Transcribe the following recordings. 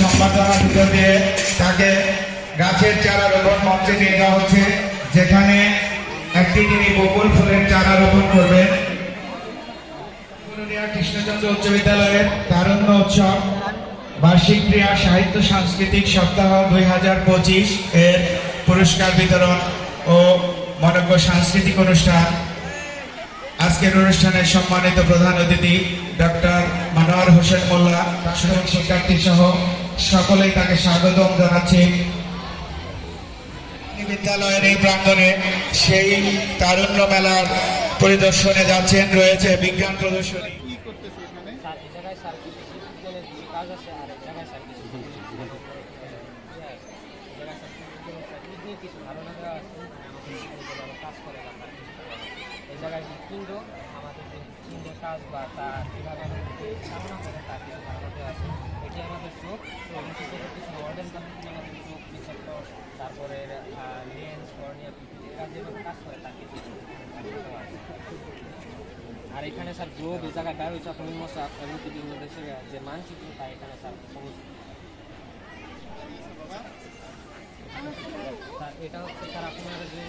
সম্বর্ধনার ভিতর দিয়ে তাকে গাছের চারা রোপণ মঞ্চে নিয়ে যাওয়া হচ্ছে, যেখানে একটি তিনি বকুল ফুলের চারা রোপণ করবেন। কৃষ্ণচন্দ্র উচ্চ বিদ্যালয়ের তারুণ্য উৎসব বার্ষিক ক্রিয়া সাহিত্য, সাংস্কৃতিক সপ্তাহ দুই হাজার পঁচিশ এর পুরস্কার বিতরণ ও মনজ্ঞ সাংস্কৃতিক অনুষ্ঠান। আজকের অনুষ্ঠানের সম্মানিত প্রধান অতিথি ডক্টর মনোয়ার হোসেন মোল্লা প্রাসঙ্গিক শিক্ষার্থী সহ সকলেই তাকে স্বাগতম জানাচ্ছি। বিদ্যালয়ের এই প্রাঙ্গণে সেই তারুণ্য মেলার পরিদর্শনে যাচ্ছেন রয়েছে বিজ্ঞান প্রদর্শনী। এই জায়গায় স্যার কাজ বা তা কীভাবে আমাদের ধারণা করে তার আছে এটি আমাদের চোখ। তো কিছু মডেল আমাদের চোখ তারপরে লেন্স কর্নিয়া কাজ করে তার কিছু আর এখানে স্যার গ্লোব এই জায়গায় ব্যয় হয়েছে মশাক এমনকি বিভিন্ন দেশের যে মানচিত্র তা এখানে স্যার সবুজ। এটা হচ্ছে স্যার আপনার যে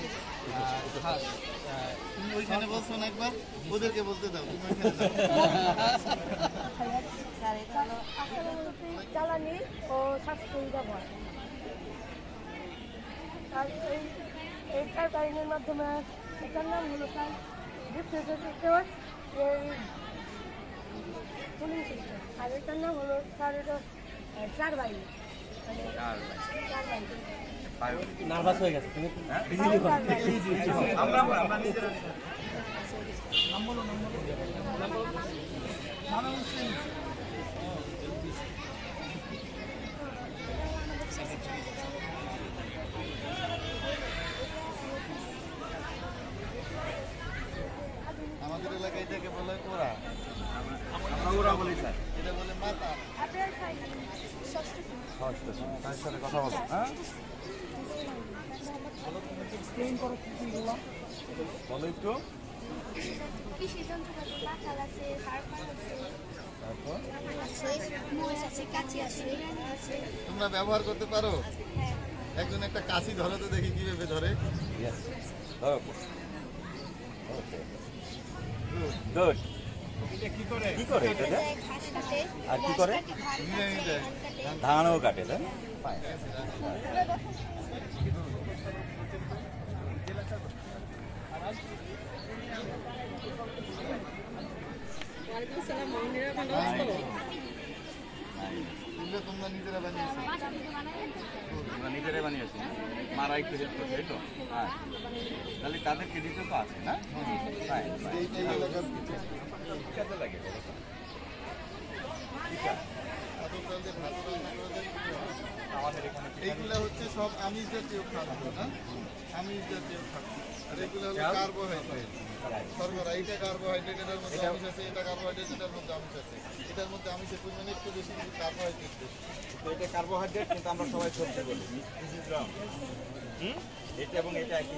তুমি ওইখানে বলছো একবার? ওদেরকে বলতে দাও, তুমি জ্বালানি ও স্বাস্থ্য আর এই এই টারবাইনের মাধ্যমে এটার নাম হলো স্যার কুলিং সিস্টেম আর এটার নাম হলো স্যার এটা মানে টারবাইন নার্ভাস হয়ে গেছে তুমি আমাদের এলাকায় এটাকে বলে ওরা। আমরা ওরা বলি স্যার এটা বলে মাতা আপনার ষষ্ঠ তার সাথে কথা বলো হ্যাঁ বলো একটু তোমরা ব্যবহার করতে পারো হ্যাঁ একজন একটা কাশি ধরো তো দেখি কীভাবে ধরে কি করে কি করে আর কি করে? ধানও কাটে তাই না? এগুলো নিজেরা বানিয়েছো নিজেরাই বানিয়েছি। মারা একটু হেল্প করছে এই তো? হ্যাঁ। তাহলে তাদের ক্রেডিটও তো আছে না? হ্যাঁ এই এই এলাকার কিছু কাজে লাগে বলো তো? খাদ্য প্রাণীদের খাদ্য প্রাণীদের আমাদের এখানে এইগুলা হচ্ছে সব আমিষ জাতীয় খাদ্য না? আমিষ জাতীয় খাদ্য। আর এগুলো হলো কার্বোহাইড্রেট। শর্করা এটা কার্বোহাইড্রেট এটার মধ্যে আমিষ আছে এটা কার্বোহাইড্রেট এটার মধ্যে আমিষ আছে। এটার মধ্যে আমিষের পরিমাণ একটু বেশি কিন্তু কার্বোহাইড্রেট বেশি। তো এটা কার্বোহাইড্রেট কিন্তু আমরা সবাই সবজি বলি। এটা এবং এটা একই